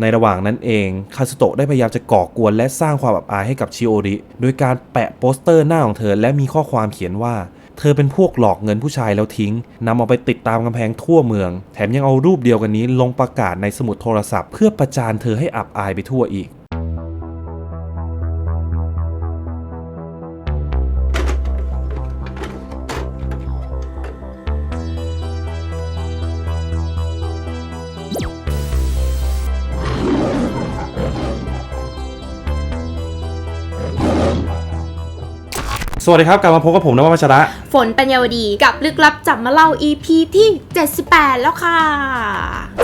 ในระหว่างนั้นเองคาสโตะได้พยายามจะก่อกวนและสร้างความอับอายให้กับชิโอริโดยการแปะโปสเตอร์หน้าของเธอและมีข้อความเขียนว่า เธอเป็นพวกหลอกเงินผู้ชายแล้วทิ้งนำเอาไปติดตามกำแพงทั่วเมือง แถมยังเอารูปเดียวกันนี้ลงประกาศในสมุดโทรศัพท์ เพื่อประจานเธอให้อับอายไปทั่วอีก สวัสดีครับกลับมาพบกับผมนวัชระฝนปัญญาวดีกับลึกลับจับมาเล่า EP ที่ 78 แล้วค่ะ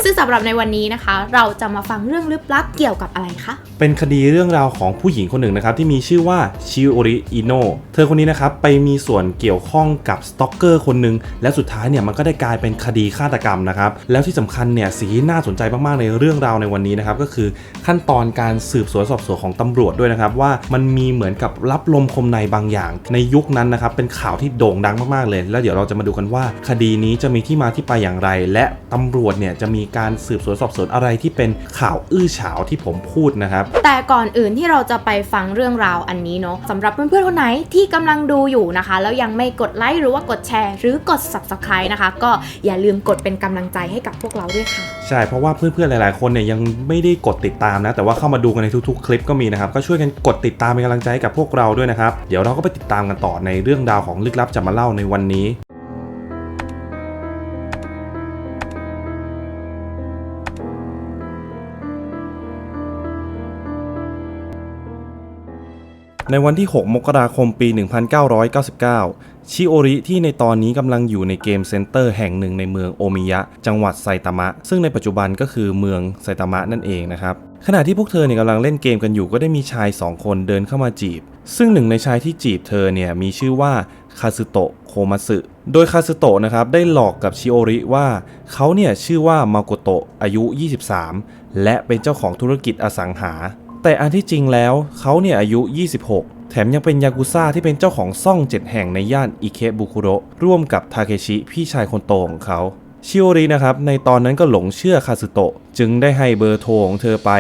ซึ่งสำหรับในวันนี้นะคะ เราจะมาฟังเรื่องลึกลับเกี่ยวกับอะไรคะ เป็นคดีเรื่องราวของผู้หญิงคนหนึ่งนะครับที่มีชื่อว่าชิโอริอิโนเธอคนนี้นะครับไปมีส่วนเกี่ยวข้องกับสตอกเกอร์คนหนึ่งและสุดท้ายเนี่ยมันก็ได้กลายเป็นคดีฆาตกรรมนะครับแล้วที่สำคัญเนี่ยสิ่งที่น่าสนใจมากๆในเรื่องราวในวันนี้นะครับก็คือขั้นตอนการสืบสวนสอบสวนของตำรวจด้วยนะครับว่ามันมีเหมือนกับรับลมคมในบางอย่างในยุคนั้นนะครับเป็นข่าวที่โด่งดังมากๆเลย แล้วเดี๋ยวเราจะมาดูกันว่าคดีนี้จะมีที่มาที่ไปอย่างไร และตำรวจเนี่ยจะมีการสืบสวนสอบสวนอะไรที่เป็นข่าวอื้อฉาวที่ผมพูดนะครับ แต่ก่อนอื่นที่เราจะไปฟังเรื่องราวอันนี้เนาะสำหรับเพื่อนๆคนไหนที่กำลังดูอยู่นะคะ แล้วยังไม่กดไลค์หรือว่ากดแชร์ หรือกด subscribe นะคะ ก็อย่าลืมกดเป็นกำลังใจให้กับพวกเราด้วยค่ะ ใช่เพราะว่าเพื่อนๆหลายๆ คนเนี่ยยังไม่ได้กดติดตามนะ แต่ว่าเข้ามาดูกันในทุกๆ คลิปก็มีนะครับก็ช่วยกันกดติดตามเป็นกำลังใจให้กับพวกเราด้วยนะครับเดี๋ยวเราก็ไปติดตามกันต่อในเรื่องราวของลึกลับจะมาเล่าในวันนี้ในวันที่ 6 มกราคม ปี 1999 ชิโอริที่ในตอนนี้กำลังอยู่ในเกมเซ็นเตอร์แห่งหนึ่งในเมืองโอมิยะ จังหวัดไซตามะ ซึ่งในปัจจุบันก็คือเมืองไซตามะนั่นเองนะครับ ขณะที่พวกเธอเนี่ยกำลังเล่นเกมกันอยู่ก็ได้มีชาย 2 คนเดินเข้ามาจีบ ซึ่งหนึ่งในชายที่จีบเธอเนี่ยมีชื่อว่าคาซึโตะโคมัสึโดยคาซึโตะนะครับได้หลอกกับชิโอริว่าเขาเนี่ยชื่อว่ามาโกโตะอายุ 23 และเป็นเจ้าของธุรกิจอสังหา แต่อันที่จริงแล้วเขาเนี่ยอายุ 26 แถมยังเป็นยากุซ่าที่เป็นเจ้าของซ่อง7แห่งในย่านอิเคบุคุโระร่วมกับทาเคชิพี่ชายคนโตของเขาชิโอรินะครับในตอนนั้นก็หลงเชื่อคาสึโตะจึงได้ให้เบอร์โทรของเธอไป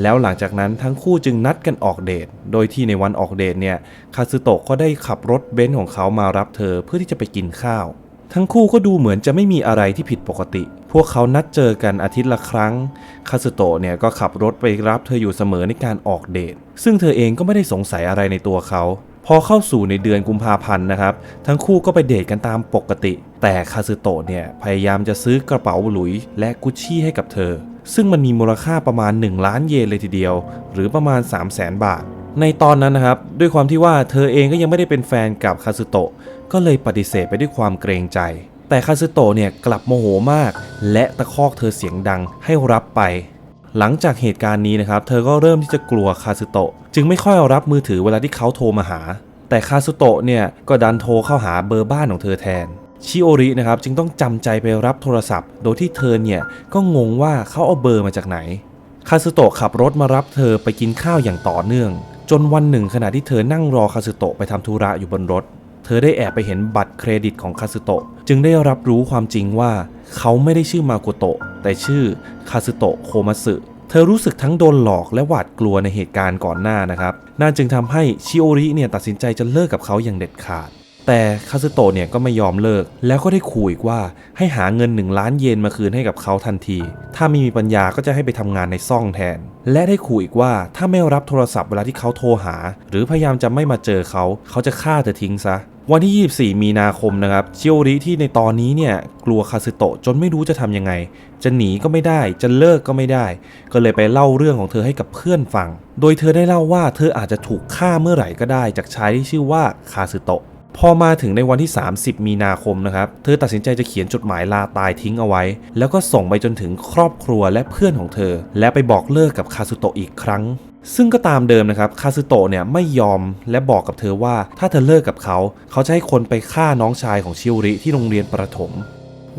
แล้วหลังจากนั้นทั้งคู่จึงนัดกันออกเดท โดยที่ในวันออกเดทเนี่ย คาสึโตะก็ได้ขับรถเบนซ์ของเขามารับเธอเพื่อที่จะไปกินข้าว ทั้งคู่ก็ดูเหมือนจะไม่มีอะไรที่ผิดปกติ พวกเขานัดเจอกันอาทิตย์ละครั้ง คาสึโตะเนี่ยก็ขับรถไปรับเธออยู่เสมอในการออกเดท ซึ่งเธอเองก็ไม่ได้สงสัยอะไรในตัวเขา พอเข้าสู่ในเดือนกุมภาพันธ์นะครับ ทั้งคู่ก็ไปเดทกันตามปกติ แต่คาสึโตะเนี่ยพยายามจะซื้อกระเป๋าหลุยและกุชชี่ให้กับเธอ ซึ่งมันมีมูลค่าประมาณ 1 ล้านเยนเลยทีเดียว หรือประมาณ 3 0 0แสนบาท ในตอนนั้นนะครับ ด้วยความที่ว่าเธอเองก็ยังไม่ได้เป็นแฟนกับคาสึโตะก็เลยปฏิเสธไปด้วยความเกรงใจ แต่คาสึโตะเนี่ยกลับโมโหมาก และตะคอกเธอเสียงดังให้รับไป หลังจากเหตุการณ์นี้นะครับ เธอก็เริ่มที่จะกลัวคาสึโตะจึงไม่ค่อยรับมือถือเวลาที่เขาโทรมาหา แต่คาสึโตะเนี่ยก็ดันโทรเข้าหาเบอร์บ้านของเธอแทน ชิโอรินะครับจึงต้องจำใจไปรับโทรศัพท์ โดยที่เธอเนี่ยก็งงว่าเขาเอาเบอร์มาจากไหน คาสึโตะขับรถมารับเธอไปกินข้าวอย่างต่อเนื่อง จนวันหนึ่งขณะที่เธอนั่งรอคาสึโตะไปทำธุระอยู่บนรถ เธอได้แอบไปเห็นบัตรเครดิตของคาสึโตะจึงได้รับรู้ความจริงว่าเขาไม่ได้ชื่อมาโกโตะแต่ชื่อคาสึโตะโคมัสึเธอรู้สึกทั้งโดนหลอกและหวาดกลัวในเหตุการณ์ก่อนหน้านะครับนั่นจึงทำให้ชิโอริเนี่ยตัดสินใจจะเลิกกับเขาอย่างเด็ดขาด แต่คาสึโตะเนี่ยก็ไม่ยอมเลิก แล้วก็ได้ขู่อีกว่าให้หาเงิน 1 ล้านเยนมาคืนให้กับเขาทันที ถ้าไม่มีปัญญาก็จะให้ไปทำงานในซ่องแทน และได้ขู่อีกว่าถ้าไม่รับโทรศัพท์เวลาที่เขาโทรหา หรือพยายามจะไม่มาเจอเขา เขาจะฆ่าเธอทิ้งซะวันที่ 24 มีนาคมนะครับเชิโอริที่ในตอนนี้เนี่ยกลัวคาสึโตะจนไม่รู้จะทำยังไง จะหนีก็ไม่ได้ จะเลิกก็ไม่ได้ ก็เลยไปเล่าเรื่องของเธอให้กับเพื่อนฟัง โดยเธอได้เล่าว่าเธออาจจะถูกฆ่าเมื่อไหร่ก็ได้จากชายที่ชื่อว่าคาสึโตะ พอมาถึงในวันที่ 30 มีนาคมนะครับ เธอตัดสินใจจะเขียนจดหมายลาตายทิ้งเอาไว้ แล้วก็ส่งไปจนถึงครอบครัวและเพื่อนของเธอ และไปบอกเลิกกับคาสุโตะอีกครั้ง ซึ่งก็ตามเดิมนะครับ คาสุโตะเนี่ยไม่ยอมและบอกกับเธอว่าถ้าเธอเลิกกับเขา เขาจะให้คนไปฆ่าน้องชายของชิโอริที่โรงเรียนประถม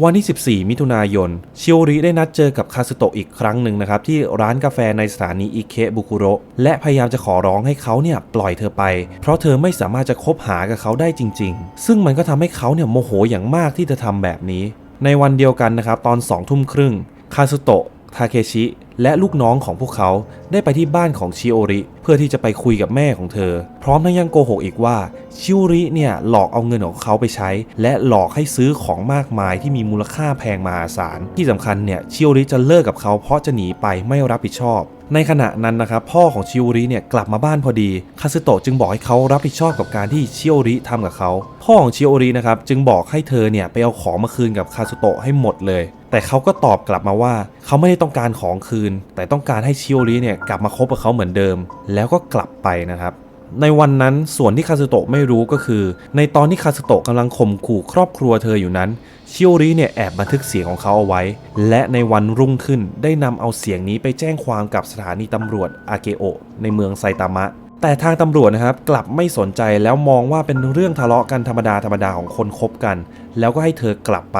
วันที่ 14 มิถุนายนชิโอริได้นัดเจอกับคาสึโตะอีกครั้งหนึ่งนะครับ ที่ร้านกาแฟในสถานีอิเคบุคุโรและพยายามจะขอร้องให้เขาเนี่ยปล่อยเธอไป เพราะเธอไม่สามารถจะคบหากับเขาได้จริง ๆ ซึ่งมันก็ทำให้เขาเนี่ยโมโหอย่างมากที่จะทำแบบนี้ ในวันเดียวกันนะครับตอน2ทุ่มครึ่งคาสึโตะทาเคชิ และลูกน้องของพวกเขาได้ไปที่บ้านของชิโอริ เพื่อที่จะไปคุยกับแม่ของเธอ พร้อมทั้งยังโกหกอีกว่าชิโอริเนี่ยหลอกเอาเงินของเขาไปใช้ และหลอกให้ซื้อของมากมายที่มีมูลค่าแพงมหาศาลที่สำคัญเนี่ยชิโอริจะเลิกกับเขาเพราะจะหนีไปไม่รับผิดชอบ ในขณะนั้นนะครับพ่อของชิโอริเนี่ยกลับมาบ้านพอดี คาสึโตะจึงบอกให้เขารับผิดชอบกับการที่ชิโอริทำกับเขา พ่อของชิโอรินะครับจึงบอกให้เธอเนี่ยไปเอาของมาคืนกับคาสึโตะให้หมดเลย แต่เขาก็ตอบกลับมาว่าเขาไม่ได้ต้องการของคืน แต่ต้องการให้ชิโอริเนี่ยกลับมาคบกับเขาเหมือนเดิม แล้วก็กลับไปนะครับในวันนั้นส่วนที่คาสึโตะไม่รู้ก็คือ ในตอนที่คาสึโตะกำลังข่มขู่ครอบครัวเธออยู่นั้น ชิโอริเนี่ยแอบบันทึกเสียงของเขาเอาไว้ และในวันรุ่งขึ้นได้นำเอาเสียงนี้ไปแจ้งความกับสถานีตำรวจอาเกโอในเมืองไซตามะ แต่ทางตำรวจนะครับกลับไม่สนใจแล้วมองว่าเป็นเรื่องทะเลาะกันธรรมดาธรรมดาของคนคบกัน แล้วก็ให้เธอกลับไป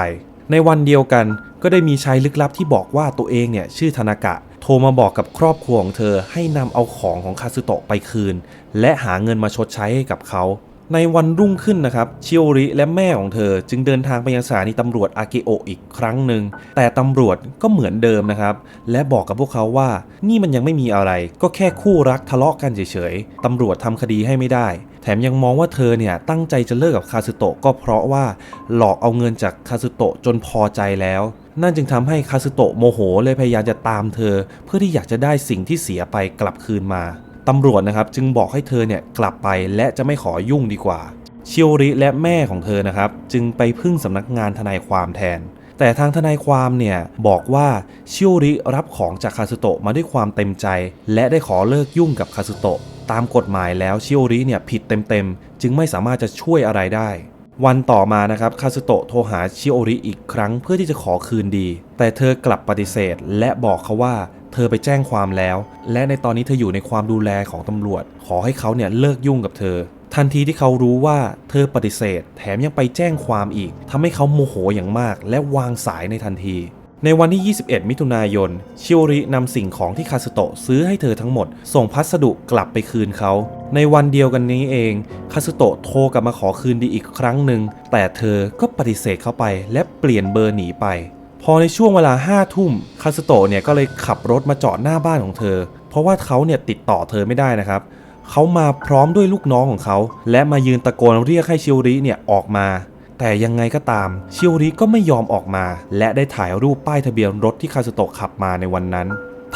ในวันเดียวกันก็ได้มีชายลึกลับที่บอกว่าตัวเองเนี่ยชื่อธนากะ โทรมาบอกกับครอบครัวของเธอให้นำเอาของของคาสึโตะไปคืน และหาเงินมาชดใช้ให้กับเขา ในวันรุ่งขึ้นนะครับชิโอริและแม่ของเธอจึงเดินทางไปยังสถานีตำรวจอาเกโออีกครั้งหนึ่งแต่ตำรวจก็เหมือนเดิมนะครับ และบอกกับพวกเขาว่านี่มันยังไม่มีอะไร ก็แค่คู่รักทะเลาะกันเฉยๆตำรวจทำคดีให้ไม่ได้ แถมยังมองว่าเธอเนี่ยตั้งใจจะเลิกกับคาสึโตะก็เพราะว่าหลอกเอาเงินจากคาสึโตะจนพอใจแล้ว นั่นจึงทำให้คาสึโตะโมโหเลยพยายามจะตามเธอ เพื่อที่อยากจะได้สิ่งที่เสียไปกลับคืนมา ตำรวจนะครับจึงบอกให้เธอเนี่ยกลับไปและจะไม่ขอยุ่งดีกว่าชิโอริและแม่ของเธอนะครับ จึงไปพึ่งสำนักงานทนายความแทน แต่ทางทนายความเนี่ยบอกว่าชิโอริรับของจากคาสึโตะมาด้วยความเต็มใจ และได้ขอเลิกยุ่งกับคาสึโตะตามกฎหมายแล้วชิโอริเนี่ยผิดเต็มๆจึงไม่สามารถจะช่วยอะไรได้วันต่อมานะครับคาสึโตะโทรหาชิโอริอีกครั้งเพื่อที่จะขอคืนดี แต่เธอกลับปฏิเสธ และบอกเขาว่า เธอไปแจ้งความแล้ว และในตอนนี้เธออยู่ในความดูแลของตำรวจ ขอให้เขาเนี่ยเลิกยุ่งกับเธอ ทันทีที่เขารู้ว่าเธอปฏิเสธ แถมยังไปแจ้งความอีกทำให้เขาโมโหอย่างมาก และวางสายในทันทีในวันที่ 21 มิถุนายน ชิโอรินำสิ่งของที่คาสโตะซื้อให้เธอทั้งหมด ส่งพัสดุกลับไปคืนเขา ในวันเดียวกันนี้เอง คาสโตะโทรกลับมาขอคืนดีอีกครั้งหนึ่ง แต่เธอก็ปฏิเสธเข้าไปและเปลี่ยนเบอร์หนีไป พอในช่วงเวลาห้าทุ่มคาสโตะเนี่ยก็เลยขับรถมาจอดหน้าบ้านของเธอ เพราะว่าเขาเนี่ยติดต่อเธอไม่ได้นะครับเขามาพร้อมด้วยลูกน้องของเขา และมายืนตะโกนเรียกให้ชิโอริเนี่ยออกมา แต่ยังไงก็ตามชิโอริก็ไม่ยอมออกมา และได้ถ่ายรูปป้ายทะเบียนรถที่คาสโตะขับมาในวันนั้น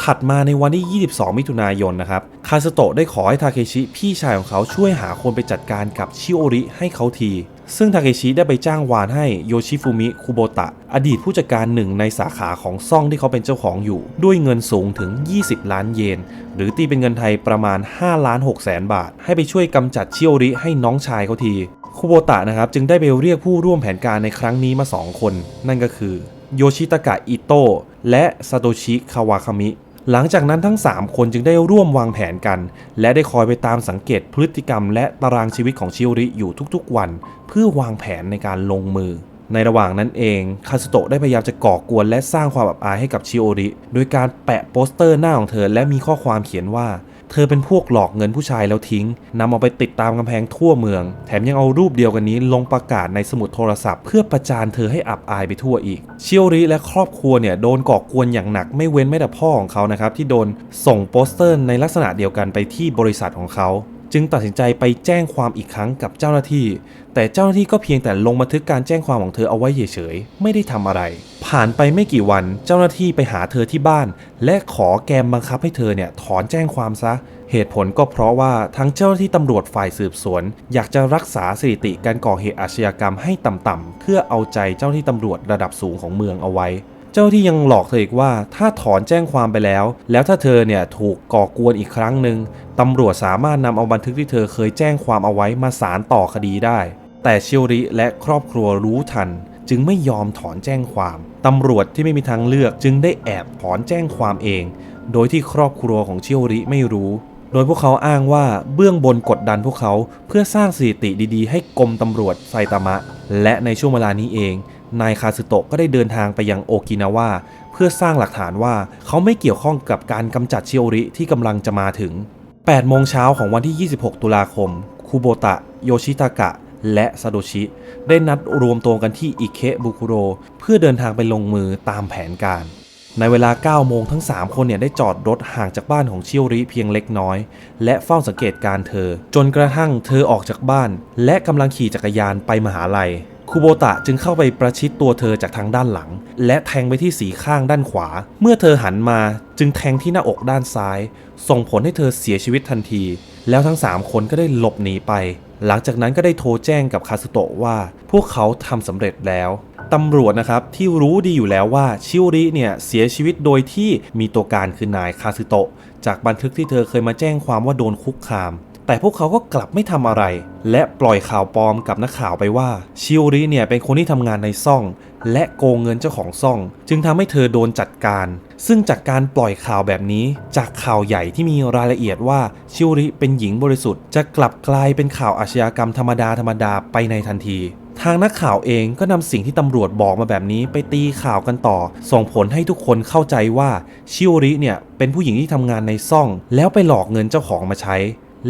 ถัดมาในวันที่ 22 มิถุนายนนะครับคาสโตะได้ขอให้ทาเคชิพี่ชายของเขาช่วยหาคนไปจัดการกับชิโอริให้เขาที ซึ่งทาเคชิได้ไปจ้างวานให้โยชิฟุมิคุโบตะ อดีตผู้จัดการหนึ่งในสาขาของซ่องที่เขาเป็นเจ้าของอยู่ ด้วยเงินสูงถึง 20 ล้านเยน หรือตีเป็นเงินไทยประมาณ5ล้าน6แสนบาท ให้ไปช่วยกำจัดเชิโอริให้น้องชายเขาทีคุโบตะนะครับจึงได้ไปเรียกผู้ร่วมแผนการในครั้งนี้มา 2 คน นั่นก็คือโยชิตากะอิโตะและซาโตชิคาวาคามิ หลังจากนั้นทั้ง 3 คนจึงได้ร่วมวางแผนกัน และได้คอยไปตามสังเกตพฤติกรรม และตารางชีวิตของชิโอริอยู่ทุกๆวัน เพื่อวางแผนในการลงมือ ในระหว่างนั้นเองคาสโตะได้พยายามจะก่อกวนและสร้างความอับอายให้กับชิโอริ โดยการแปะโปสเตอร์หน้าของเธอและมีข้อความเขียนว่า เธอเป็นพวกหลอกเงินผู้ชายแล้วทิ้งนำเอาไปติดตามกำแพงทั่วเมือง แถมยังเอารูปเดียวกันนี้ลงประกาศในสมุดโทรศัพท์ เพื่อประจานเธอให้อับอายไปทั่วอีก เชียวริและครอบครัวเนี่ยโดนก่อกวนอย่างหนักไม่เว้นแม้แต่พ่อของเขานะครับที่โดนส่งโปสเตอร์ในลักษณะเดียวกันไปที่บริษัทของเขา จึงตัดสินใจไปแจ้งความอีกครั้งกับเจ้าหน้าที่ แต่เจ้าหน้าที่ก็เพียงแต่ลงบันทึกการแจ้งความของเธอเอาไว้เฉยๆไม่ได้ทำอะไร ผ่านไปไม่กี่วันเจ้าหน้าที่ไปหาเธอที่บ้าน และขอแกมบังคับให้เธอเนี่ยถอนแจ้งความซะ เหตุผลก็เพราะว่าทั้งเจ้าหน้าที่ตำรวจฝ่ายสืบสวน อยากจะรักษาสถิติการก่อเหตุอาชญากรรมให้ต่ำๆเพื่อเอาใจเจ้าหน้าที่ตำรวจระดับสูงของเมืองเอาไว้เจ้าหน้าที่ยังหลอกเธออีกว่าถ้าถอนแจ้งความไปแล้ว แล้วถ้าเธอเนี่ยถูกก่อกวนอีกครั้งหนึ่งตำรวจสามารถนำเอาบันทึกที่เธอเคยแจ้งความเอาไว้มาสารต่อคดีได้ แต่ชิโอริและครอบครัวรู้ทัน จึงไม่ยอมถอนแจ้งความตำรวจที่ไม่มีทางเลือกจึงได้แอบถอนแจ้งความเอง โดยที่ครอบครัวของเชิโอริไม่รู้ โดยพวกเขาอ้างว่าเบื้องบนกดดันพวกเขาเพื่อสร้างสถิติดีๆ ให้กรมตำรวจไซตามะ และในช่วงเวลานี้เอง นายคาสึโตะก็ได้เดินทางไปยังโอกินาวาเพื่อสร้างหลักฐานว่าเขาไม่เกี่ยวข้องกับการกำจัดเชิโอริที่กำลังจะมาถึง8โมงเช้าของวันที่ 26 ตุลาคม คูโบตะ โยชิตากะ และซาโดชิ ได้นัดรวมตัวกันที่อิเคบุคุโร เพื่อเดินทางไปลงมือตามแผนการ ในเวลา 9 โมงทั้ง 3 คนเนี่ยได้จอดรถห่างจากบ้านของชิโอริเพียงเล็กน้อย และเฝ้าสังเกตการ์เธอ จนกระทั่งเธอออกจากบ้าน และกำลังขี่จักรยานไปมหาลัยคูโบตะจึงเข้าไปประชิดตัวเธอจากทางด้านหลัง และแทงไปที่สีข้างด้านขวา เมื่อเธอหันมาจึงแทงที่หน้าอกด้านซ้าย ส่งผลให้เธอเสียชีวิตทันที แล้วทั้ง 3 คนก็ได้หลบหนีไป หลังจากนั้นก็ได้โทรแจ้งกับคาสุโตะว่า พวกเขาทำสำเร็จแล้วตำรวจนะครับที่รู้ดีอยู่แล้วว่าชิวริเนี่ยเสียชีวิตโดยที่มีตัวการคือนายคาสึโตะจากบันทึกที่เธอเคยมาแจ้งความว่าโดนคุกคาม แต่พวกเขาก็กลับไม่ทำอะไร และปล่อยข่าวปลอมกับนักข่าวไปว่าชิโอริเนี่ยเป็นคนที่ทำงานในซ่อง และโกงเงินเจ้าของซ่อง จึงทำให้เธอโดนจัดการ ซึ่งจากการปล่อยข่าวแบบนี้ จากข่าวใหญ่ที่มีรายละเอียดว่าชิโอริเป็นหญิงบริสุทธิ์จะกลับกลายเป็นข่าวอาชญากรรมธรรมดาธรรมดาไปในทันทีทางนักข่าวเองก็นำสิ่งที่ตำรวจบอกมาแบบนี้ไปตีข่าวกันต่อ ส่งผลให้ทุกคนเข้าใจว่าชิโอริเนี่ยเป็นผู้หญิงที่ทำงานในซ่อง แล้วไปหลอกเงินเจ้าของมาใช้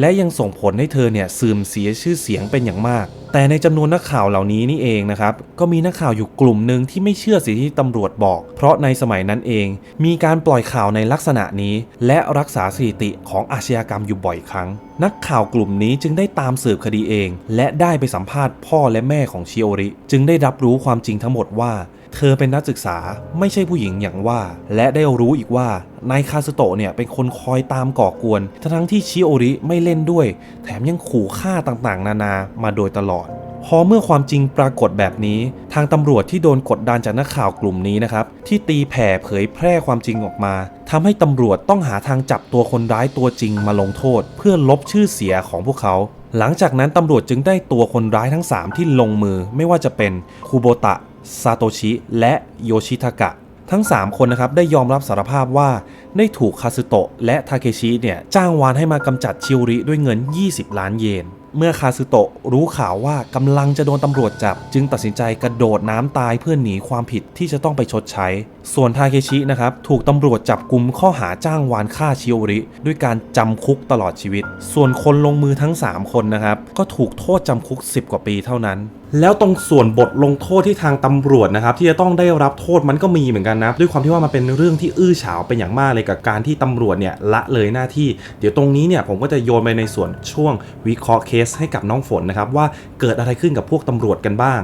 และยังส่งผลให้เธอเนี่ยเสื่อมเสียชื่อเสียงเป็นอย่างมาก แต่ในจำนวนนักข่าวเหล่านี้นี่เองนะครับ ก็มีนักข่าวอยู่กลุ่มหนึ่งที่ไม่เชื่อสิ่งที่ตำรวจบอก เพราะในสมัยนั้นเอง มีการปล่อยข่าวในลักษณะนี้ และรักษาสถิติของอาชญากรรมอยู่บ่อยครั้ง นักข่าวกลุ่มนี้จึงได้ตามสืบคดีเอง และได้ไปสัมภาษณ์พ่อและแม่ของชิโอริ จึงได้รับรู้ความจริงทั้งหมดว่า เธอเป็นนักศึกษาไม่ใช่ผู้หญิงอย่างว่า และได้รู้อีกว่านายคาสโตะเนี่ยเป็นคนคอยตามก่อกวน ทั้งที่ชิโอริไม่เล่นด้วย แถมยังขู่ฆ่าต่างๆ นานามาโดยตลอด พอเมื่อความจริงปรากฏแบบนี้ ทางตำรวจที่โดนกดดันจากนักข่าวกลุ่มนี้นะครับ ที่ตีแผ่เผยแพร่ความจริงออกมาทำให้ตำรวจต้องหาทางจับตัวคนร้ายตัวจริงมาลงโทษ เพื่อลบชื่อเสียของพวกเขาหลังจากนั้นตำรวจจึงได้ตัวคนร้ายทั้ง 3 ที่ลงมือไม่ว่าจะเป็นคูโบตะซาโตชิและโยชิทากะ ทั้ง 3 คนนะครับได้ยอมรับสารภาพว่าได้ถูกคาสึโตะและทาเคชิเนี่ยจ้างวานให้มากำจัดชิโอริด้วยเงิน 20 ล้านเยน เมื่อคาสึโตะรู้ข่าวว่ากำลังจะโดนตำรวจจับ จึงตัดสินใจกระโดดน้ำตายเพื่อหนีความผิดที่จะต้องไปชดใช้ ส่วนทาเคชินะครับถูกตำรวจจับกลุ่มข้อหาจ้างวานฆ่าชิโอริ ด้วยการจำคุกตลอดชีวิต ส่วนคนลงมือทั้ง 3 คนนะครับก็ถูกโทษจำคุก 10 กว่าปีเท่านั้น แล้วตรงส่วนบทลงโทษที่ทางตำรวจนะครับที่จะต้องได้รับโทษมันก็มีเหมือนกันนะด้วยความที่ว่ามันเป็นเรื่องที่อื้อฉาวเป็นอย่างมากเลยกับการที่ตำรวจเนี่ยละเลยหน้าที่ เดี๋ยวตรงนี้เนี่ยผมก็จะโยนไปในส่วนช่วงวิเคราะห์เคสให้กับน้องฝนนะครับว่าเกิดอะไรขึ้นกับพวกตำรวจกันบ้าง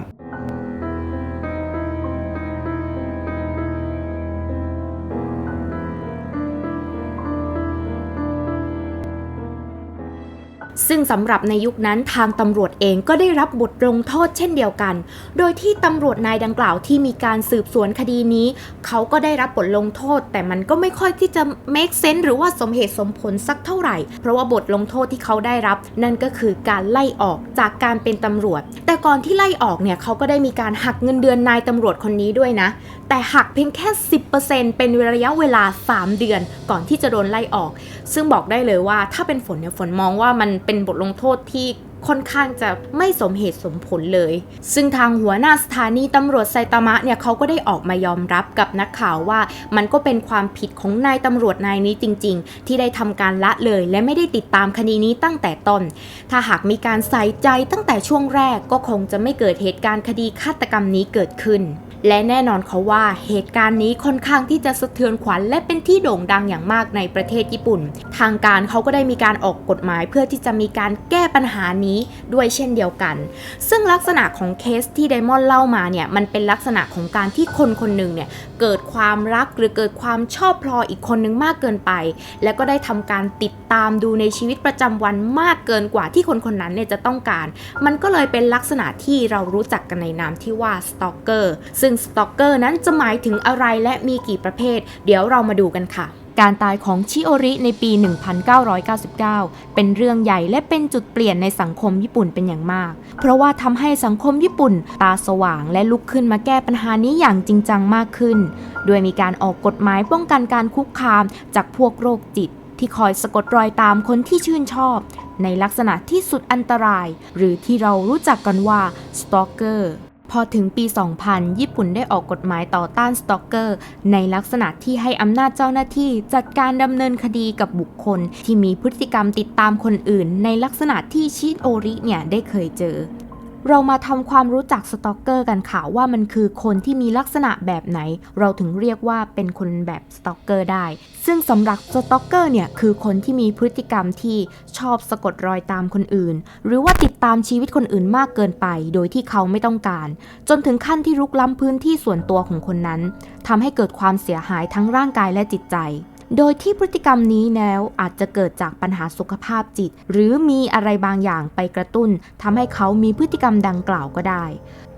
ซึ่งสำหรับในยุคนั้นทางตำรวจเองก็ได้รับบทลงโทษเช่นเดียวกัน โดยที่ตำรวจนายดังกล่าวที่มีการสืบสวนคดีนี้ เขาก็ได้รับบทลงโทษ แต่มันก็ไม่ค่อยที่จะ make sense หรือว่าสมเหตุสมผลสักเท่าไหร่ เพราะว่าบทลงโทษที่เขาได้รับ นั่นก็คือการไล่ออกจากการเป็นตำรวจ แต่ก่อนที่ไล่ออกเนี่ยเขาก็ได้มีการหักเงินเดือนนายตำรวจคนนี้ด้วยนะ แต่หักเพียงแค่ 10%เป็นระยะเวลา 3 เดือน ก่อนที่จะโดนไล่ออก ซึ่งบอกได้เลยว่าถ้าเป็นฝนเนี่ยฝนมองว่ามันเป็นบทลงโทษที่ค่อนข้างจะไม่สมเหตุสมผลเลย ซึ่งทางหัวหน้าสถานีตำรวจไซตามะเนี่ยเขาก็ได้ออกมายอมรับกับนักข่าวว่า มันก็เป็นความผิดของนายตำรวจนายนี้จริง ๆ ที่ได้ทำการละเลย และไม่ได้ติดตามคดีนี้ตั้งแต่ต้น ถ้าหากมีการใส่ใจตั้งแต่ช่วงแรกก็คงจะไม่เกิดเหตุการณ์คดีฆาตกรรมนี้เกิดขึ้น และแน่นอนเขาว่าเหตุการณ์นี้ค่อนข้างที่จะสะเทือนขวัญและเป็นที่โด่งดังอย่างมากในประเทศญี่ปุ่น ทางการเขาก็ได้มีการออกกฎหมายเพื่อที่จะมีการแก้ปัญหานี้ด้วยเช่นเดียวกัน ซึ่งลักษณะของเคสที่ไดมอนด์เล่ามาเนี่ยมันเป็นลักษณะของการที่คนคนหนึ่งเนี่ยเกิดความรักหรือเกิดความชอบพลออีกคนนึงมากเกินไป แล้วก็ได้ทำการติดตามดูในชีวิตประจำวันมากเกินกว่าที่คนคนนั้นเนี่ยจะต้องการ มันก็เลยเป็นลักษณะที่เรารู้จักกันในนามที่ว่าสตอกเกอร์ซึ่งสตอกเกอร์นั้นจะหมายถึงอะไรและมีกี่ประเภท เดี๋ยวเรามาดูกันค่ะการตายของชิโอริในปี 1999 เป็นเรื่องใหญ่และเป็นจุดเปลี่ยนในสังคมญี่ปุ่นเป็นอย่างมาก เพราะว่าทำให้สังคมญี่ปุ่น ตาสว่างและลุกขึ้นมาแก้ปัญหานี้อย่างจริงจังมากขึ้น โดยมีการออกกฎหมายป้องกันการคุกคามจากพวกโรคจิต ที่คอยสะกดรอยตามคนที่ชื่นชอบ ในลักษณะที่สุดอันตราย หรือที่เรารู้จักกันว่าสตอกเกอร์ พอถึงปี 2000 ญี่ปุ่นได้ออกกฎหมายต่อต้านสตอกเกอร์ ในลักษณะที่ให้อำนาจเจ้าหน้าที่จัดการดำเนินคดีกับบุคคล ที่มีพฤติกรรมติดตามคนอื่น ในลักษณะที่ชิโอริเนี่ยได้เคยเจอ เรามาทำความรู้จักสตอกเกอร์กันค่ะว่ามันคือคนที่มีลักษณะแบบไหน เราถึงเรียกว่าเป็นคนแบบสตอกเกอร์ได้ ซึ่งสำหรับสตอกเกอร์เนี่ยคือคนที่มีพฤติกรรมที่ชอบสะกดรอยตามคนอื่น หรือว่าติดตามชีวิตคนอื่นมากเกินไป โดยที่เขาไม่ต้องการ จนถึงขั้นที่รุกล้ำพื้นที่ส่วนตัวของคนนั้นทำให้เกิดความเสียหายทั้งร่างกายและจิตใจ โดยที่พฤติกรรมนี้แล้วอาจจะเกิดจากปัญหาสุขภาพจิต หรือมีอะไรบางอย่างไปกระตุ้นทำให้เขามีพฤติกรรมดังกล่าวก็ได้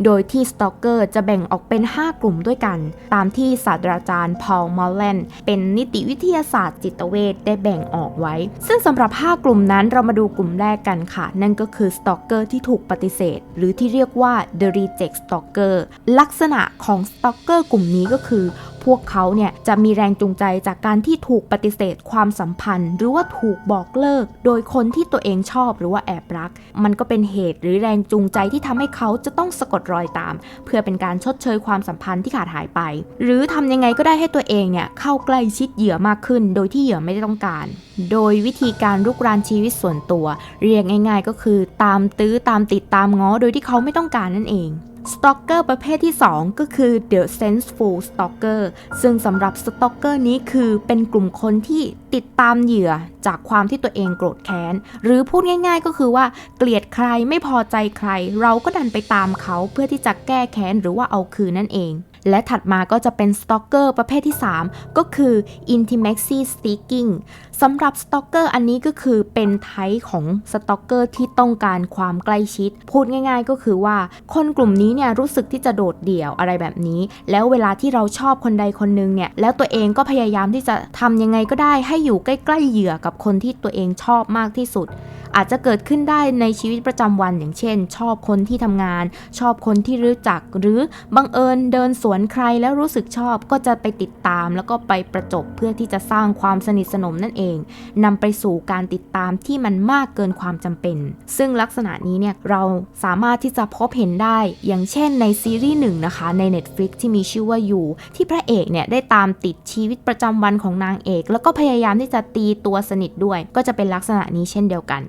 โดยที่สตอกเกอร์จะแบ่งออกเป็น 5 กลุ่มด้วยกัน ตามที่ศาสตราจารย์พอลมอลเลนเป็นนิติวิทยาศาสตร์จิตเวชได้แบ่งออกไว้ ซึ่งสำหรับ 5 กลุ่มนั้นเรามาดูกลุ่มแรกกันค่ะ นั่นก็คือสตอกเกอร์ที่ถูกปฏิเสธ หรือที่เรียกว่า the reject stalker ลักษณะของสตอกเกอร์กลุ่มนี้ก็คือ พวกเขาเนี่ยจะมีแรงจูงใจจากการที่ถูกปฏิเสธความสัมพันธ์ หรือว่าถูกบอกเลิก โดยคนที่ตัวเองชอบหรือว่าแอบรัก มันก็เป็นเหตุหรือแรงจูงใจที่ทำให้เขาจะต้องสะกดรอยตาม เพื่อเป็นการชดเชยความสัมพันธ์ที่ขาดหายไป หรือทำยังไงก็ได้ให้ตัวเองเนี่ยเข้าใกล้ชิดเหยื่อมากขึ้น โดยที่เหยื่อไม่ได้ต้องการ โดยวิธีการรุกรานชีวิตส่วนตัว เรียกง่าย ๆ ก็คือตามตื้อตามติดตามง้อโดยที่เขาไม่ต้องการนั่นเอง สตอกเกอร์ประเภทที่ 2 ก็คือ The Senseful Stalker ซึ่งสำหรับสตอกเกอร์นี้คือเป็นกลุ่มคนที่ติดตามเหยื่อจากความที่ตัวเองโกรธแค้น หรือพูดง่ายๆก็คือว่าเกลียดใครไม่พอใจใคร เราก็ดันไปตามเขาเพื่อที่จะแก้แค้นหรือว่าเอาคืนนั่นเอง และถัดมาก็จะเป็นสตอกเกอร์ประเภทที่ 3 ก็คือ intimacy stalking สำหรับสตอกเกอร์อันนี้ก็คือเป็นไทป์ของสตอกเกอร์ที่ต้องการความใกล้ชิด พูดง่าย ๆ ก็คือว่า คนกลุ่มนี้เนี่ยรู้สึกที่จะโดดเดี่ยวอะไรแบบนี้ แล้วเวลาที่เราชอบคนใดคนหนึ่งเนี่ยแล้วตัวเองก็พยายามที่จะทำยังไงก็ได้ให้อยู่ใกล้ๆเหยื่อกับคนที่ตัวเองชอบมากที่สุด อาจจะเกิดขึ้นได้ในชีวิตประจำวันอย่างเช่น ชอบคนที่ทำงาน ชอบคนที่รู้จักหรือบังเอิญเดินสวนใครแล้วรู้สึกชอบก็จะไปติดตาม แล้วก็ไปประจบเพื่อที่จะสร้างความสนิทสนมนั่นเองนำไปสู่การติดตามที่มันมากเกินความจำเป็น ซึ่งลักษณะนี้เนี่ยเราสามารถที่จะพบเห็นได้ อย่างเช่นในซีรีส์หนึ่งนะคะใน Netflix ที่มีชื่อว่าอยู่ที่พระเอกเนี่ยได้ตามติดชีวิตประจำวันของนางเอก แล้วก็พยายามที่จะตีตัวสนิทด้วย ก็จะเป็นลักษณะนี้เช่นเดียวกัน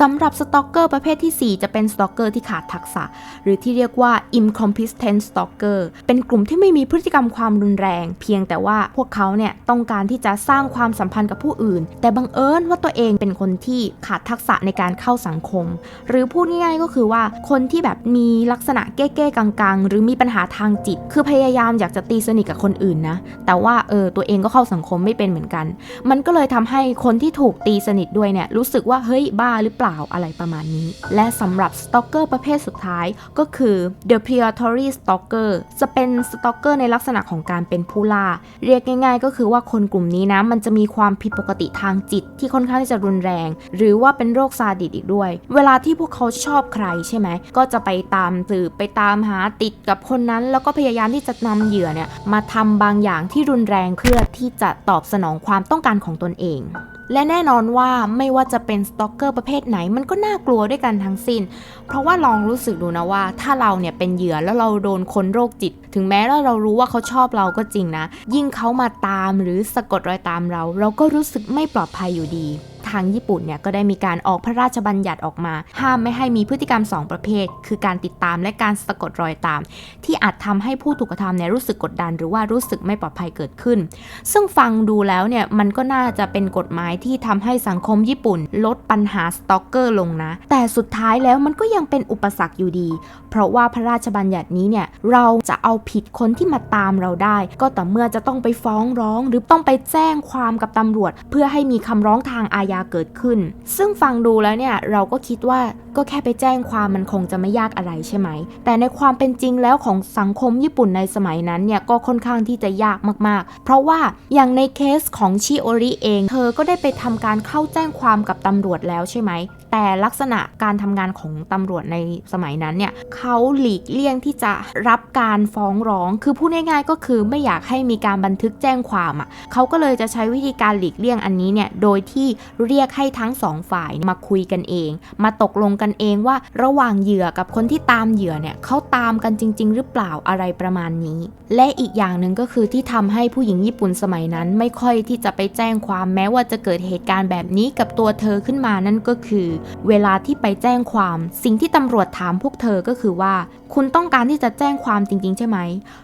สำหรับสตอกเกอร์ประเภทที่ 4 จะเป็นสตอกเกอร์ที่ขาดทักษะ หรือที่เรียกว่า incompetent stalker เป็นกลุ่มที่ไม่มีพฤติกรรมความรุนแรง เพียงแต่ว่าพวกเขาเนี่ยต้องการที่จะสร้างความสัมพันธ์กับผู้อื่น แต่บังเอิญว่าตัวเองเป็นคนที่ขาดทักษะในการเข้าสังคม หรือพูดง่ายๆก็คือว่าคนที่แบบมีลักษณะเก้ๆกังๆ หรือมีปัญหาทางจิต คือพยายามอยากจะตีสนิทกับคนอื่นนะ แต่ว่าเออตัวเองก็เข้าสังคมไม่เป็นเหมือนกัน มันก็เลยทำให้คนที่ถูกตีสนิทด้วยเนี่ยรู้สึกว่าเฮ้ยบ้าหรือเปล่าอะไรประมาณนี้ และสำหรับสตอกเกอร์ประเภทสุดท้ายก็คือ the predatory stalker จะเป็นสตอกเกอร์ในลักษณะของการเป็นผู้ล่า เรียกง่าย ๆ ก็คือว่าคนกลุ่มนี้นะมันจะมีความผิดปกติทางจิตที่ค่อนข้างที่จะรุนแรง หรือว่าเป็นโรคซาดิสอีกด้วย เวลาที่พวกเขาชอบใครใช่ไหม ก็จะไปตามสืบไปตามหาติดกับคนนั้น แล้วก็พยายามที่จะนำเหยื่อเนี่ยมาทำบางอย่างที่รุนแรงเพื่อที่จะตอบสนองความต้องการของตนเอง และแน่นอนว่าไม่ว่าจะเป็นสตอกเกอร์ประเภทไหนมันก็น่ากลัวด้วยกันทั้งสิ้น เพราะว่าลองรู้สึกดูนะว่า ถ้าเราเนี่ยเป็นเหยื่อแล้วเราโดนคนโรคจิต ถึงแม้ว่าเรารู้ว่าเขาชอบเราก็จริงนะ ยิ่งเขามาตามหรือสะกดรอยตามเรา เราก็รู้สึกไม่ปลอดภัยอยู่ดีทางญี่ปุ่นเนี่ยก็ได้มีการออกพระราชบัญญัติออกมา ห้ามไม่ให้มีพฤติกรรม 2 ประเภท คือการติดตามและการสะกดรอยตาม ที่อาจทำให้ผู้ถูกกระทำเนี่ยรู้สึกกดดัน หรือว่ารู้สึกไม่ปลอดภัยเกิดขึ้น ซึ่งฟังดูแล้วเนี่ยมันก็น่าจะเป็นกฎหมายที่ทำให้สังคมญี่ปุ่น ลดปัญหาสตอกเกอร์ลงนะ แต่สุดท้ายแล้วมันก็ยังเป็นอุปสรรคอยู่ดี เพราะว่าพระราชบัญญัตินี้เนี่ยเราจะเอาผิดคนที่มาตามเราได้ ก็ต่อเมื่อจะต้องไปฟ้องร้อง หรือต้องไปแจ้งความกับตำรวจ เพื่อให้มีคำร้องทางอาญาเกิดขึ้น ซึ่งฟังดูแล้วเนี่ยเราก็คิดว่าก็แค่ไปแจ้งความมันคงจะไม่ยากอะไรใช่ไหม แต่ในความเป็นจริงแล้วของสังคมญี่ปุ่นในสมัยนั้นเนี่ยก็ค่อนข้างที่จะยากมากๆ เพราะว่าอย่างในเคสของชิโอริเอง เธอก็ได้ไปทำการเข้าแจ้งความกับตำรวจแล้วใช่ไหม แต่ลักษณะการทำงานของตำรวจในสมัยนั้นเนี่ยเขาหลีกเลี่ยงที่จะรับการฟ้องร้อง คือพูดง่ายๆก็คือไม่อยากให้มีการบันทึกแจ้งความอะเขาก็เลยจะใช้วิธีการหลีกเลี่ยงอันนี้เนี่ยโดยที่เรียกให้ทั้งสองฝ่ายมาคุยกันเอง มาตกลงกันเองว่าระหว่างเหยื่อกับคนที่ตามเหยื่อเนี่ยเขาตามกันจริง ๆ หรือเปล่าอะไรประมาณนี้ และอีกอย่างหนึ่งก็คือที่ทำให้ผู้หญิงญี่ปุ่นสมัยนั้น ไม่ค่อยที่จะไปแจ้งความแม้ว่าจะเกิดเหตุการณ์แบบนี้กับตัวเธอขึ้นมานั่นก็คือเวลาที่ไปแจ้งความ สิ่งที่ตำรวจถามพวกเธอก็คือว่า คุณต้องการที่จะแจ้งความจริง ๆ ใช่ไหม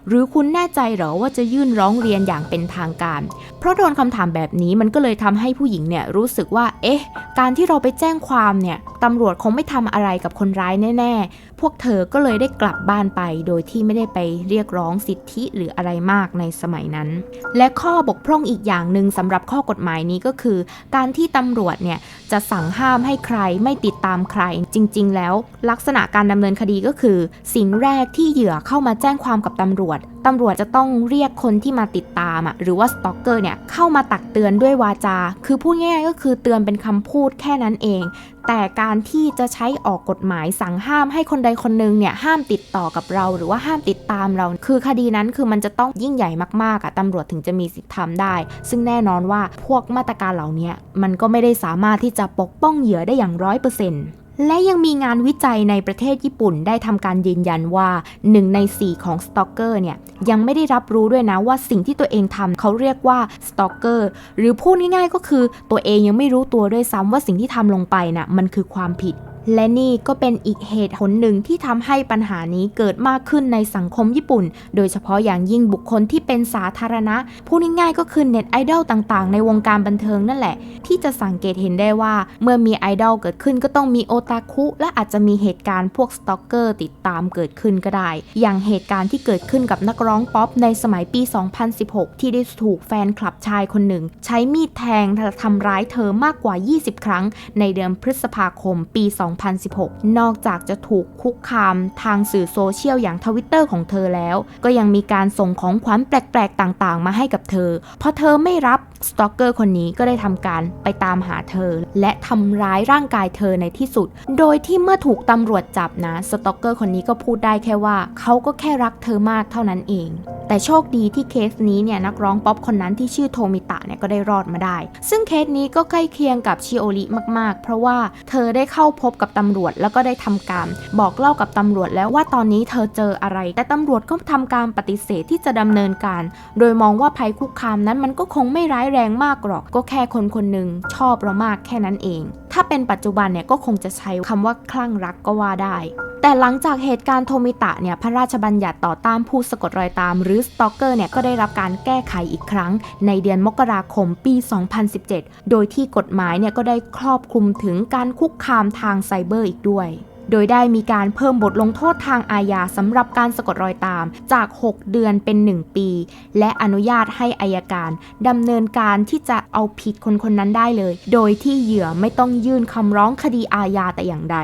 หรือคุณแน่ใจเหรอว่าจะยื่นร้องเรียนอย่างเป็นทางการ เพราะโดนคำถามแบบนี้มันก็เลยทำให้ผู้หญิงเนี่ยรู้สึกว่า เอ๊ะ การที่เราไปแจ้งความเนี่ยตำรวจคงไม่ทำอะไรกับคนร้ายแน่ ๆพวกเธอก็เลยได้กลับบ้านไป โดยที่ไม่ได้ไปเรียกร้องสิทธิหรืออะไรมากในสมัยนั้น และข้อบกพร่องอีกอย่างหนึ่งสำหรับข้อกฎหมายนี้ก็คือ การที่ตำรวจเนี่ยจะสั่งห้ามให้ใครไม่ติดตามใคร จริง ๆ แล้ว ลักษณะการดำเนินคดีก็คือ สิ่งแรกที่เหยื่อเข้ามาแจ้งความกับตำรวจตำรวจจะต้องเรียกคนที่มาติดตามอะหรือว่าสตอกเกอร์เนี่ยเข้ามาตักเตือนด้วยวาจา คือพูดง่ายๆก็คือเตือนเป็นคำพูดแค่นั้นเอง แต่การที่จะใช้ออกกฎหมายสั่งห้ามให้คนใดคนหนึ่งเนี่ยห้ามติดต่อกับเราหรือว่าห้ามติดตามเรา คือคดีนั้นคือมันจะต้องยิ่งใหญ่มากๆอะตำรวจถึงจะมีสิทธิ์ทำได้ ซึ่งแน่นอนว่าพวกมาตรการเหล่านี้มันก็ไม่ได้สามารถที่จะปกป้องเหยื่อได้อย่างร้อยเปอร์เซ็นต์ และยังมีงานวิจัยในประเทศญี่ปุ่นได้ทำการยืนยันว่า1ใน 4 ของสตอกเกอร์เนี่ยยังไม่ได้รับรู้ด้วยนะว่าสิ่งที่ตัวเองทำเขาเรียกว่าสตอกเกอร์หรือพูดง่ายๆก็คือตัวเองยังไม่รู้ตัวด้วยซ้ำว่าสิ่งที่ทำลงไปน่ะมันคือความผิด และนี่ก็เป็นอีกเหตุผลหนึ่งที่ทำให้ปัญหานี้เกิดมากขึ้นในสังคมญี่ปุ่น โดยเฉพาะอย่างยิ่งบุคคลที่เป็นสาธารณะพูดง่ายๆก็คือเน็ตไอดอลต่างๆ ในวงการบันเทิงนั่นแหละ ที่จะสังเกตเห็นได้ว่า เมื่อมีไอดอลเกิดขึ้นก็ต้องมีโอตาคุและอาจจะมีเหตุการณ์พวกสตอกเกอร์ติดตามเกิดขึ้นก็ได้ อย่างเหตุการณ์ที่เกิดขึ้นกับนักร้องป๊อปในสมัยปี 2016 ที่ได้ถูกแฟนคลับชายคนหนึ่ง ใช้มีดแทงทำร้ายเธอมากกว่า 20 ครั้ง ในเดือนพฤษภาคมปี 2 2016 นอกจากจะถูกคุกคามทางสื่อโซเชียลอย่างทวิตเตอร์ของเธอแล้ว ก็ยังมีการส่งของขวัญแปลกๆ ต่างๆ มาให้กับเธอ พอเธอไม่รับสตอกเกอร์คนนี้ก็ได้ทำการไปตามหาเธอ และทำร้ายร่างกายเธอในที่สุด โดยที่เมื่อถูกตำรวจจับนะสตอกเกอร์คนนี้ก็พูดได้แค่ว่าเขาก็แค่รักเธอมากเท่านั้นเอง แต่โชคดีที่เคสนี้เนี่ยนักร้องป๊อปคนนั้นที่ชื่อโทมิตะเนี่ยก็ได้รอดมาได้ ซึ่งเคสนี้ก็ใกล้เคียงกับชิโอริมาก ๆ เพราะว่าเธอได้เข้าพบกับตำรวจแล้วก็ได้ทำการบอกเล่ากับตำรวจแล้วว่าตอนนี้เธอเจออะไร แต่ตำรวจก็ทำการปฏิเสธที่จะดำเนินการ โดยมองว่าภัยคุกคามนั้นมันก็คงไม่ร้ายแรงมากหรอก ก็แค่คนคนหนึ่งชอบเรามากแค่นั้นเอง ถ้าเป็นปัจจุบันเนี่ยก็คงจะใช้คำว่าคลั่งรักก็ว่าได้แต่หลังจากเหตุการณ์โทมิตะเนี่ย พระราชบัญญัติต่อต้านผู้สะกดรอยตาม หรือสตอกเกอร์เนี่ย ก็ได้รับการแก้ไขอีกครั้ง ในเดือนมกราคมปี 2017 โดยที่กฎหมายเนี่ย ก็ได้ครอบคลุมถึงการคุกคามทางไซเบอร์อีกด้วย โดยได้มีการเพิ่มบทลงโทษทางอาญาสำหรับการสะกดรอยตามจาก 6 เดือนเป็น 1 ปี และอนุญาตให้อายการดำเนินการที่จะเอาผิดคนคนนั้นได้เลย โดยที่เหยื่อไม่ต้องยื่นคำร้องคดีอาญาแต่อย่างใด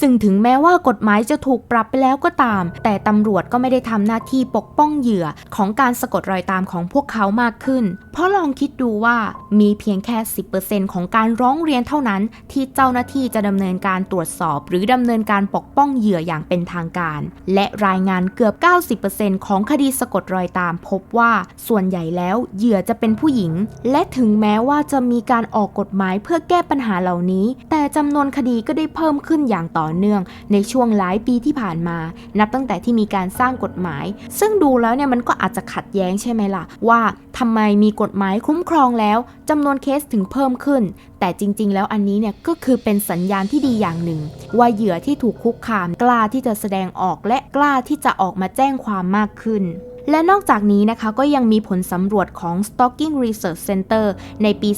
ซึ่งถึงแม้ว่ากฎหมายจะถูกปรับไปแล้วก็ตาม แต่ตำรวจก็ไม่ได้ทำหน้าที่ปกป้องเหยื่อของการสะกดรอยตามของพวกเขามากขึ้น เพราะลองคิดดูว่ามีเพียงแค่ 10%ของการร้องเรียนเท่านั้น ที่เจ้าหน้าที่จะดำเนินการตรวจสอบ หรือดำเนินการปกป้องเหยื่ออย่างเป็นทางการ และรายงานเกือบ 90%ของคดีสะกดรอยตามพบว่าส่วนใหญ่แล้วเหยื่อจะเป็นผู้หญิง และถึงแม้ว่าจะมีการออกกฎหมายเพื่อแก้ปัญหาเหล่านี้ แต่จำนวนคดีก็ได้เพิ่มขึ้นอย่างต่อเนื่อง ในช่วงหลายปีที่ผ่านมา นับตั้งแต่ที่มีการสร้างกฎหมาย ซึ่งดูแล้วเนี่ยมันก็อาจจะขัดแย้งใช่ไหมล่ะ ว่าทำไมมีกฎหมายคุ้มครองแล้วจำนวนเคสถึงเพิ่มขึ้นแต่จริง ๆ แล้วอันนี้เนี่ยก็คือเป็นสัญญาณที่ดีอย่างหนึ่ง ว่าเหยื่อที่ถูกคุกคามกล้าที่จะแสดงออกและกล้าที่จะออกมาแจ้งความมากขึ้น และนอกจากนี้นะคะก็ยังมีผลสำรวจของ Stalking Research Center ในปี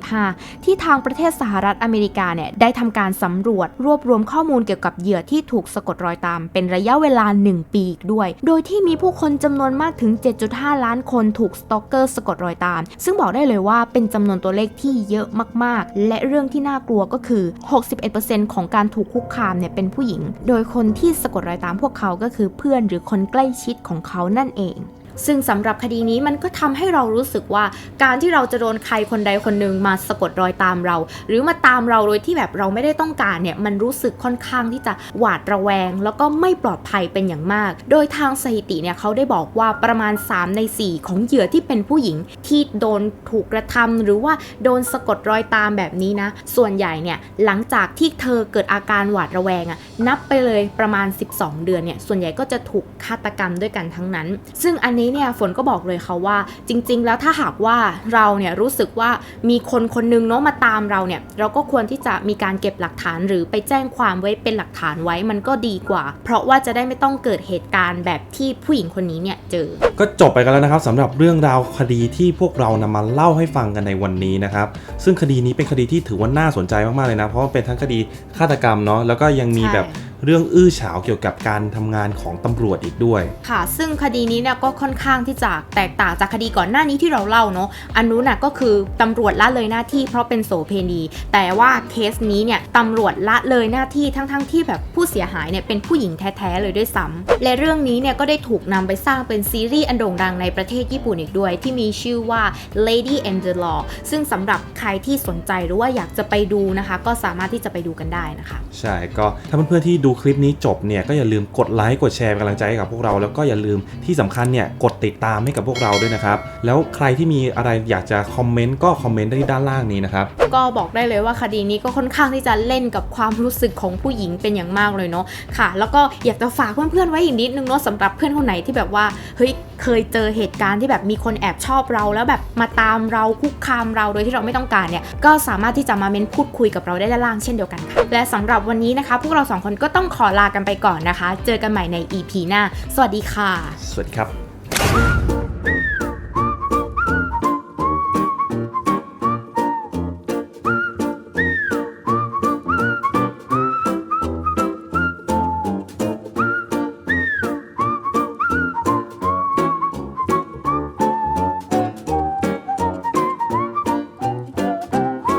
2015 ที่ทางประเทศสหรัฐอเมริกาเนี่ยได้ทำการสำรวจรวบรวมข้อมูลเกี่ยวกับเหยื่อที่ถูกสะกดรอยตาม เป็นระยะเวลา 1 ปีอีกด้วย โดยที่มีผู้คนจำนวนมากถึง 7.5 ล้านคนถูกสตอกเกอร์สะกดรอยตาม ซึ่งบอกได้เลยว่าเป็นจำนวนตัวเลขที่เยอะมากๆ และเรื่องที่น่ากลัวก็คือ 61%ของการถูกคุกคามเนี่ยเป็นผู้หญิง โดยคนที่สะกดรอยตามพวกเขาก็คือเพื่อนหรือคนใกล้ชิดของเขานั่นเอง in ซึ่งสำหรับคดีนี้มันก็ทำให้เรารู้สึกว่า การที่เราจะโดนใครคนใดคนหนึ่งมาสะกดรอยตามเรา หรือมาตามเราโดยที่แบบเราไม่ได้ต้องการเนี่ยมันรู้สึกค่อนข้างที่จะหวาดระแวง แล้วก็ไม่ปลอดภัยเป็นอย่างมาก โดยทางสถิติเนี่ยเขาได้บอกว่าประมาณ 3 ใน 4 ของเหยื่อที่เป็นผู้หญิงที่โดนถูกกระทำหรือว่าโดนสะกดรอยตามแบบนี้นะ ส่วนใหญ่เนี่ยหลังจากที่เธอเกิดอาการหวาดระแวงอะนับไปเลยประมาณ 12 เดือนเนี่ยส่วนใหญ่ก็จะถูกฆาตกรรมด้วยกันทั้งนั้น ซึ่งอันนี้เนี่ยฝนก็บอกเลยค่ะว่า จริง ๆ แล้วถ้าหากว่าเราเนี่ยรู้สึกว่ามีคนคนหนึงเนาะมาตามเราเนี่ยเราก็ควรที่จะมีการเก็บหลักฐานหรือไปแจ้งความไว้เป็นหลักฐานไว้มันก็ดีกว่า เพราะว่าจะได้ไม่ต้องเกิดเหตุการณ์แบบที่ผู้หญิงคนนี้เนี่ยเจอ ก็จบไปกันแล้วนะครับสำหรับเรื่องราวคดีที่พวกเรานำมาเล่าให้ฟังกันในวันนี้นะครับซึ่งคดีนี้เป็นคดีที่ถือว่าน่าสนใจมากๆเลยนะเพราะว่าเป็นทั้งคดีฆาตกรรมเนาะแล้วก็ยังมีใช่แบบ เรื่องอื้อฉาวเกี่ยวกับการทำงานของตำรวจอีกด้วย ค่ะ ซึ่งคดีนี้เนี่ยก็ค่อนข้างที่จะแตกต่างจากคดีก่อนหน้านี้ที่เราเล่าเนาะอันนู้นน่ะก็คือตำรวจละเลยหน้าที่เพราะเป็นโสเพณี แต่ว่าเคสนี้เนี่ยตำรวจละเลยหน้าที่ทั้งๆทที่แบบผู้เสียหายเนี่ยเป็นผู้หญิงแท้ๆเลยด้วยซ้ำและเรื่องนี้เนี่ยก็ได้ถูกนำไปสร้างเป็นซีรีส์อันโด่งดังในประเทศญี่ปุ่นอีกด้วย ที่มีชื่อว่า Lady and the Law ซึ่งสำหรับใครที่สนใจหรือว่าอยากจะไปดูนะคะ ก็สามารถที่จะไปดูกันได้นะคะ ใช่ก็ถ้าเพื่อนๆที่ดูคลิปนี้จบเนี่ยก็อย่าลืมกดไลค์กดแชร์เป็นกำลังใจให้กับพวกเราแล้วก็อย่าลืมที่สำคัญเนี่ยกดติดตามให้กับพวกเราด้วยนะครับ แล้วใครที่มีอะไรอยากจะคอมเมนต์ก็คอมเมนต์ได้ที่ด้านล่างนี้นะครับ ก็บอกได้เลยว่าคดีนี้ก็ค่อนข้างที่จะเล่นกับความรู้สึกของผู้หญิงเป็นอย่างมากเลยเนาะค่ะ แล้วก็อยากจะฝากเพื่อนๆไว้อีกนิดนึงเนาะสำหรับเพื่อนคนไหนที่แบบว่าเฮ้ยเคยเจอเหตุการณ์ที่แบบมีคนแอบชอบเรา แล้วแบบมาตามเราคุกคามเราโดยที่เราไม่ต้องการเนี่ยก็สามารถที่จะมาเม้นพูดคุยกับเราได้ด้านล่างเช่นเดียวกันค่ะและสำหรับวันนี้นะคะ พวกเราสองคนก็ต้องขอลากันไปก่อนนะคะ เจอกันใหม่ใน EP หน้า สวัสดีค่ะ สวัสดีครับ